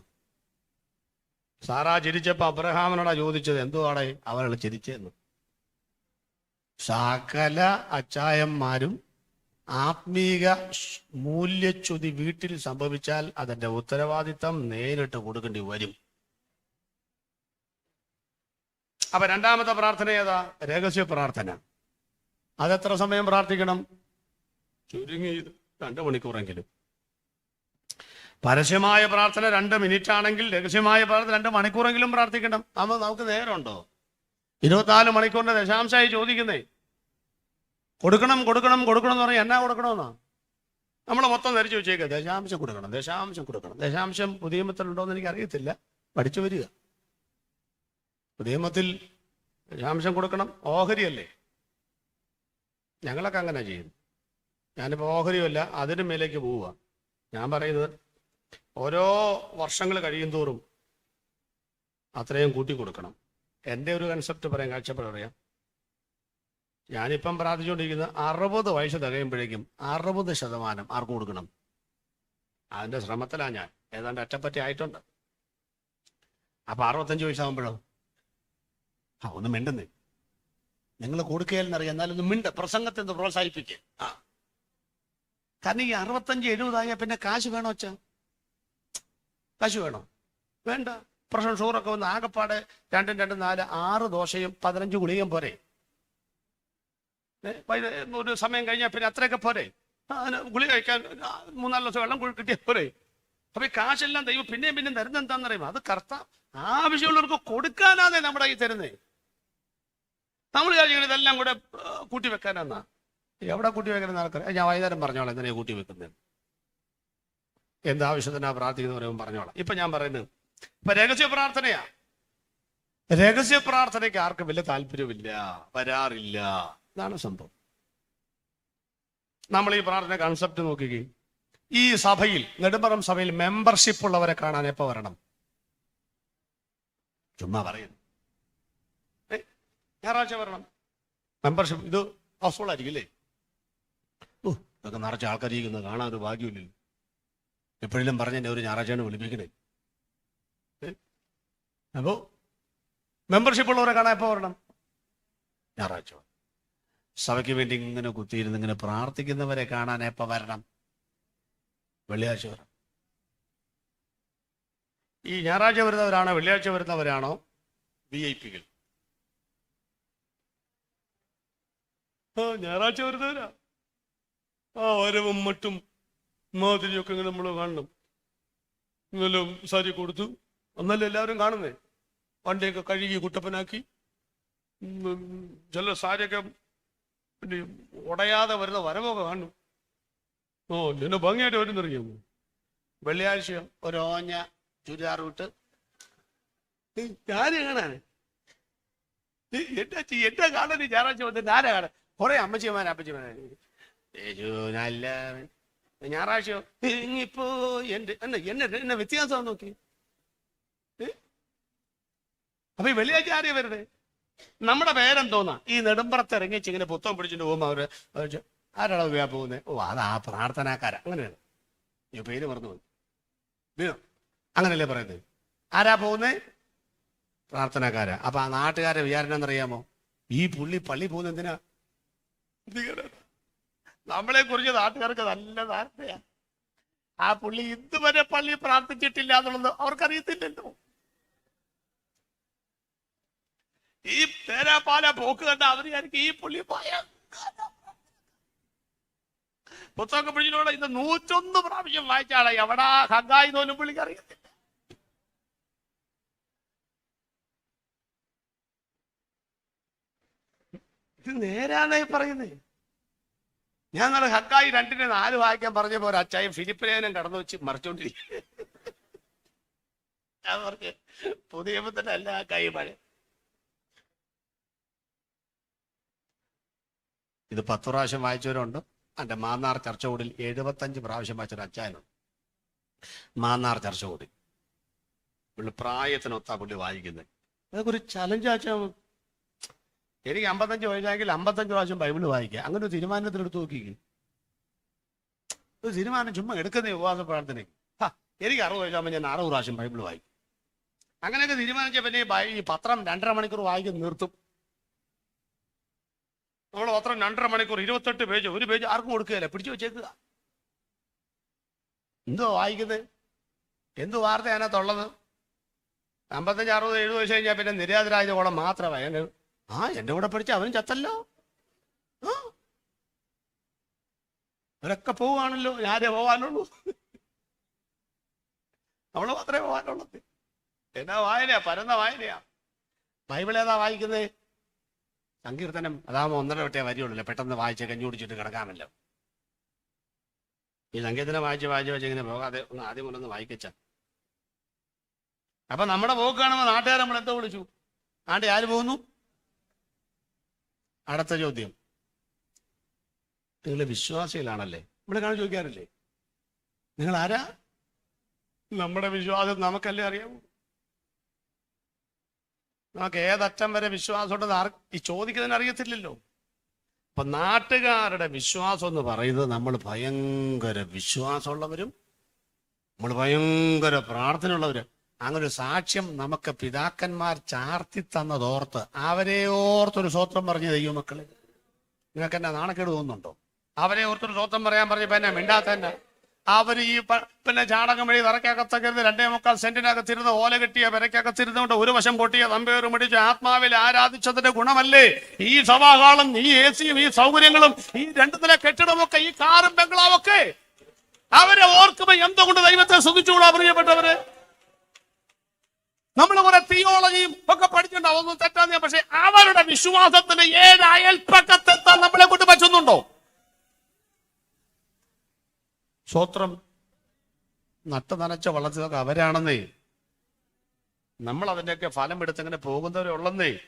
സാറാ ചിരിച്ചപ്പോ അബ്രഹാമിനോടാ ചോദിച്ചത് എന്തുവാടെ? അവൾ ചിരിച്ചെന്ന് സകല അച്ചായന്മാരും ആത്മീക മൂല്യച്യുതി വീട്ടിൽ സംഭവിച്ചാൽ അതിന്റെ ഉത്തരവാദിത്തം നേരിട്ട് കൊടുക്കേണ്ടി വരും. അപ്പൊ രണ്ടാമത്തെ പ്രാർത്ഥന ഏതാ? രഹസ്യ പ്രാർത്ഥന. അതെത്ര സമയം പ്രാർത്ഥിക്കണം? ചുരുങ്ങി രണ്ട് മണിക്കൂറെങ്കിലും. പരസ്യമായ പ്രാർത്ഥന രണ്ട് മിനിറ്റ് ആണെങ്കിൽ രഹസ്യമായ പ്രാർത്ഥന രണ്ട് മണിക്കൂറെങ്കിലും പ്രാർത്ഥിക്കണം. അപ്പൊ നമുക്ക് നേരമുണ്ടോ? ഇരുപത്തിനാല് മണിക്കൂറിന്റെ ദശാംശമായി ചോദിക്കുന്നേ. കൊടുക്കണം കൊടുക്കണം കൊടുക്കണം എന്ന് പറഞ്ഞാൽ എന്നാ കൊടുക്കണമെന്നാ? നമ്മൾ മൊത്തം ധരിച്ചു വെച്ചേക്കുക ദശാംശം കൊടുക്കണം ദശാംശം കൊടുക്കണം. ദശാംശം പുതിയ മത്തിലുണ്ടോ എന്ന് എനിക്ക് അറിയത്തില്ല. പഠിച്ചു വരിക. പുതിയ മത്തിൽ ദശാംശം കൊടുക്കണം ഓഹരിയല്ലേ? ഞങ്ങളൊക്കെ അങ്ങനെ ചെയ്യുന്നു ഞാനിപ്പോൾ ഓഹരിയല്ല അതിനും മേലേക്ക് പോവുക. ഞാൻ പറയുന്നത് ഓരോ വർഷങ്ങൾ കഴിയും തോറും അത്രയും കൂട്ടി കൊടുക്കണം. എന്റെ ഒരു കൺസെപ്റ്റ് പറയാം കാഴ്ചപ്പാട് പറയാം. ഞാനിപ്പം പ്രാർത്ഥിച്ചുകൊണ്ടിരിക്കുന്ന അറുപത് വയസ്സ് തികയുമ്പോഴേക്കും അറുപത് ശതമാനം ആർക്ക് കൊടുക്കണം? അതിന്റെ ശ്രമത്തിലാണ് ഞാൻ. ഏതാണ്ട് അറ്റപ്പറ്റി ആയിട്ടുണ്ട്. അപ്പൊ അറുപത്തഞ്ച് വയസ്സാകുമ്പോഴോ ആ ഒന്ന് മിണ്ടുന്നേ. നിങ്ങൾ കൊടുക്കുകയെന്നറിയാം എന്നാലൊന്ന് മിണ്ട. പ്രസംഗത്തെ പ്രോത്സാഹിപ്പിക്കുക ആ. കാരണം ഈ അറുപത്തഞ്ച് എഴുപതായ പിന്നെ കാശ് വേണോ അച്ഛാ? കാശ് വേണോ? വേണ്ട. പ്രശ്നം ഷുഗറൊക്കെ വന്ന് ആകെപ്പാടെ രണ്ടും രണ്ടും നാല് ആറ് ദോശയും പതിനഞ്ച് ഗുളികയും പോരെ. ഒരു സമയം കഴിഞ്ഞാൽ പിന്നെ അത്രയൊക്കെ പോരെ. ഗുളി കഴിക്കാൻ മൂന്നാൽ ദിവസം വെള്ളം കുഴി കിട്ടിയാൽ പോരെ. അപ്പൊ ഈ കാശെല്ലാം ദൈവം പിന്നെയും പിന്നെയും തരുന്നത് എന്താണെന്നറിയുമോ അത് കർത്ത ആവശ്യമുള്ളവർക്ക് കൊടുക്കാനാന്നെ നമ്മുടെ ഈ തരുന്നേ. നമ്മൾ കാര്യങ്ങൾ ഇതെല്ലാം കൂടെ കൂട്ടി വെക്കാനാന്നാ. എവിടെ കൂട്ടി വെക്കണം ആൾക്കാർ ഞാൻ വൈകുന്നേരം പറഞ്ഞോളാം എന്തിനാ കൂട്ടി വെക്കുന്നത് എന്താവശ്യത്തിനാ പ്രാർത്ഥിക്കുന്ന പറയുമ്പോൾ പറഞ്ഞോളാം. ഇപ്പൊ ഞാൻ പറയുന്നത് ഇപ്പൊ രഹസ്യ പ്രാർത്ഥനയാ. രഹസ്യ പ്രാർത്ഥനയ്ക്ക് ആർക്കും വലിയ താല്പര്യമില്ല വരാറില്ല. ഇതാണ് സംഭവം. നമ്മൾ ഈ പ്രാർത്ഥന കൺസെപ്റ്റ് നോക്കുകയും ഈ സഭയിൽ നെടുമ്പറം സഭയിൽ മെമ്പർഷിപ്പ് ഉള്ളവരെ കാണാൻ എപ്പോ വരണം? ചുമ്മാ പറയുന്നു. ഞായറാഴ്ച വരണം. മെമ്പർഷിപ്പ് ഇത് ഹൗസ്ഫുൾ ആയിരിക്കും അല്ലേ? ഓ ഇതൊക്കെ നിറച്ച ആൾക്കാരിക്കുന്നത് കാണാൻ ഒരു ഭാഗ്യമില്ലല്ലോ എപ്പോഴെങ്കിലും പറഞ്ഞ ഒരു ഞായറാഴ്ചയാണ് വിളിപ്പിക്കണേ. അപ്പോൾ അപ്പോ മെമ്പർഷിപ്പ് ഉള്ളവരെ കാണാൻ എപ്പോ വരണം? ഞായറാഴ്ച. സഭയ്ക്ക് വേണ്ടി ഇങ്ങനെ കുത്തിയിരുന്ന് ഇങ്ങനെ പ്രാർത്ഥിക്കുന്നവരെ കാണാൻ എപ്പോ വരണം? വെള്ളിയാഴ്ച വരണം. ഈ ഞായറാഴ്ച വരുന്നവരാണോ വെള്ളിയാഴ്ച വരുന്നവരാണോ? വി ഐ പികൾ ആ ഞായറാഴ്ച വരുന്നവരാ? ആ ഓരോ മട്ടും മാതിരിയൊക്കെ ഇങ്ങനെ നമ്മൾ കാണണം. ഇന്നലെ സാരി കൊടുത്തു. അന്നല്ല എല്ലാവരും കാണുന്നേ? വണ്ടിയൊക്കെ കഴുകി കുട്ടപ്പനാക്കി. ചില സാരിയൊക്കെ പിന്നെ ഉടയാതെ വരുന്ന വരവൊക്കെ കാണും. ഓ എന്നെ ഭംഗിയായിട്ട് വരുന്നറിയാമോ? വെള്ളിയാഴ്ച ഒരോഞ്ഞ വിട്ട് ഞാൻ കാണാൻ എന്റെ എന്റെ കാണാൻ ഞായറാഴ്ച വന്നിട്ട് ആരാ കാണാൻ? കുറെ അമ്മച്ചിമാരെ അപ്പച്ചിമാരെ. ഞായറാഴ്ച ഇങ്ങിപ്പോ എന്റെ എന്നെ എന്നെ എന്നെ വ്യത്യാസം നോക്കി? അപ്പൊ ഈ വെള്ളിയാഴ്ച ആരെയാ വരുന്നത് നമ്മുടെ പേരെന്തോന്നാ? ഈ നെടുമ്പറത്ത് ഇറങ്ങിച്ച് ഇങ്ങനെ പുത്തം പിടിച്ചിട്ട് പോകുമ്പോ അവർ ആരാടാ ഉപയോഗ പോകുന്നത് ഓ അതാ പ്രാർത്ഥനാക്കാര. അങ്ങനെയാണ്. ഈ പേര് മറന്നു പോയി. അങ്ങനല്ലേ പറയുന്നത് ആരാ പോകുന്നേ? പ്രാർത്ഥനാക്കാര. അപ്പൊ ആ നാട്ടുകാരെ വിചാരണം എന്നറിയാമോ? ഈ പുള്ളി പള്ളി പോകുന്ന എന്തിനാ? നമ്മളെ കുറിച്ച് നാട്ടുകാർക്ക് നല്ല ധാരണയാ. ആ പുള്ളി ഇതുവരെ പള്ളി പ്രാർത്ഥിച്ചിട്ടില്ല എന്നുള്ളത് അവർക്കറിയത്തില്ലല്ലോ. ഈ തേരാപ്പാല പോക്ക് കണ്ട അവർ വിചാരിക്കും ഈ പുള്ളി പുസ്തകം പിടിച്ചിട്ടോടെ ഇത് നൂറ്റൊന്ന് പ്രാവശ്യം വായിച്ചാളെ എവിടാ ഹഗായി തോന്നും പുള്ളിക്ക് അറിയത്തില്ല. ഇത് നേരാണേ പറയുന്നേ. നാളെ ഹക്കായി രണ്ടിനെ നാല് വായിക്കാൻ പറഞ്ഞപ്പോ ഒരു അച്ചായും ഫിലിപ്പിലേനും കടന്നു വെച്ച് മറിച്ചോണ്ടിരിക്കും ഞാൻ പറഞ്ഞു പുതിയ അല്ല ഹക്കായി മഴ ഇത് പത്ത് പ്രാവശ്യം വായിച്ചവരുണ്ട്. എന്റെ മാന്നാർ ചർച്ച കൂടിൽ എഴുപത്തഞ്ച് പ്രാവശ്യം വായിച്ചൊരു അച്ചായനുണ്ട്. മാന്നാർ ചർച്ച കൂടി പുള്ളി പ്രായത്തിനൊത്താ പുള്ളി വായിക്കുന്നത് അതൊക്കെ ഒരു ചലഞ്ച് അച്ഛാ എനിക്ക് അമ്പത്തഞ്ച് വയസ്സായെങ്കിൽ അമ്പത്തഞ്ച് പ്രാവശ്യം ബൈബിൾ വായിക്കുക അങ്ങനെ ഒരു തീരുമാനത്തിനെടുത്ത് നോക്കിക്കും ഒരു തീരുമാനം ചുമ്മാ എടുക്കുന്ന ഉപവാസ പ്രാർത്ഥനയ്ക്ക്. ഹാ, എനിക്ക് അറുപത് വയസ്സാകുമ്പോൾ ഞാൻ അറുപത് പ്രാവശ്യം ബൈബിൾ വായിക്കും. അങ്ങനെയൊക്കെ തീരുമാനിച്ച പിന്നെ ഈ പത്രം രണ്ടര മണിക്കൂർ വായിക്കും നിർത്തും. നമ്മൾ പത്രം രണ്ടര മണിക്കൂർ ഇരുപത്തെട്ട് പേജ് ഒരു പേജ് ആർക്കും കൊടുക്കുകയല്ല. പിടിച്ചു വെച്ചേക്കുക. എന്തോ വായിക്കുന്നത് എന്ത് വാർത്ത അതിനകത്തുള്ളത്? അമ്പത്തഞ്ച് അറുപത് എഴുപത് വയസ്സ് കഴിഞ്ഞാൽ പിന്നെ നിര്യാതരായത് കൂടെ മാത്രമേ എന്നെ ആ എന്റെ കൂടെ പഠിച്ച അവനും ചത്തല്ലോ. അവരൊക്കെ പോവാണല്ലോ ഞാനേ പോവാനുള്ളൂ അവൾ മാത്രമേ പോവാനുള്ളത് എന്നാ വായനയാ പരന്ന വായനയാ. ബൈബിൾ ഏതാ വായിക്കുന്നത്? സങ്കീർത്തനം അതാകുമ്പോ ഒന്നര വട്ടേ വരികയുള്ളൂ. പെട്ടെന്ന് വായിച്ച് കഞ്ഞി കുടിച്ചിട്ട് കിടക്കാമല്ലോ. ഈ സങ്കീർത്തനം വായിച്ച് വായിച്ച് വായിച്ച് ഇങ്ങനെ പോകാതെ ഒന്ന് ആദ്യം കൊണ്ടൊന്ന് വായിക്കച്ച. അപ്പൊ നമ്മുടെ പോക്ക് കാണുമ്പോൾ നാട്ടുകാർ നമ്മൾ എന്തോ വിളിച്ചു. ആണ്ട് ആര് പോകുന്നു? അടുത്ത ചോദ്യം. നിങ്ങൾ വിശ്വാസികളാണല്ലേ? ഇവിടെ കാണാൻ ചോദിക്കാറില്ലേ? നിങ്ങൾ ആരാ നമ്മുടെ വിശ്വാസം നമുക്കല്ലേ അറിയാമോ നമുക്ക് ഏതറ്റം വരെ വിശ്വാസമുണ്ടെന്ന് ആർ ഈ ചോദിക്കുന്നതിന് അറിയത്തില്ലല്ലോ. അപ്പൊ നാട്ടുകാരുടെ വിശ്വാസം എന്ന് പറയുന്നത് നമ്മൾ ഭയങ്കര വിശ്വാസമുള്ളവരും നമ്മൾ ഭയങ്കര പ്രാർത്ഥനയുള്ളവരും. അങ്ങനെ ഒരു സാക്ഷ്യം നമുക്ക് പിതാക്കന്മാർ ചാർത്തി തന്നതോർത്ത് അവരെ ഓർത്തൊരു സ്വത്രം പറഞ്ഞ ദൈവമക്കളെ നിങ്ങൾക്ക് എന്നാ നാണക്കേട് തോന്നുന്നുണ്ടോ? അവരെ ഓർത്തൊരു സ്വത്രം പറയാൻ പറഞ്ഞപ്പോ എന്നാ മിണ്ടാത്ത അവർ ഈ പിന്നെ ചാണകം വഴി തറയ്ക്കകത്തക്കരുത്. രണ്ടേ മുക്കാൽ സെന്റിനകത്തിരുന്ന് ഓല കെട്ടിയ പെരയ്ക്കകത്തിരുന്നുകൊണ്ട് ഒരു വശം പൊട്ടിയ തമ്പേറ് മടിച്ച് ആത്മാവിൽ ആരാധിച്ചതിന്റെ ഗുണമല്ലേ? ഈ സഭാഹാളും ഈ എ സിയും ഈ സൗകര്യങ്ങളും ഈ രണ്ടു നില കെട്ടിടമൊക്കെ ഈ കാറും ബംഗ്ലാവൊക്കെ. അവരെ ഓർക്കുമ്പോ എന്തുകൊണ്ട് ദൈവത്തെ ശ്രദ്ധിച്ചുകൂടാ പ്രിയപ്പെട്ടവര്? നമ്മൾ കുറെ തിയോളജിയും ഒക്കെ പഠിച്ചിട്ടുണ്ടാവും അതൊന്നും തെറ്റാന്ന് പക്ഷെ അവരുടെ വിശ്വാസത്തിന് ഏഴ് അയൽപ്പക്കത്തെത്താൻ നമ്മളെ കൊണ്ട് പറ്റുന്നുണ്ടോ? സ്വത്രം നട്ട നനച്ച വളർച്ചതൊക്കെ അവരാണെന്നേ. നമ്മൾ അതിന്റെയൊക്കെ ഫലം എടുത്തങ്ങനെ പോകുന്നവരെ ഉള്ളന്നേ.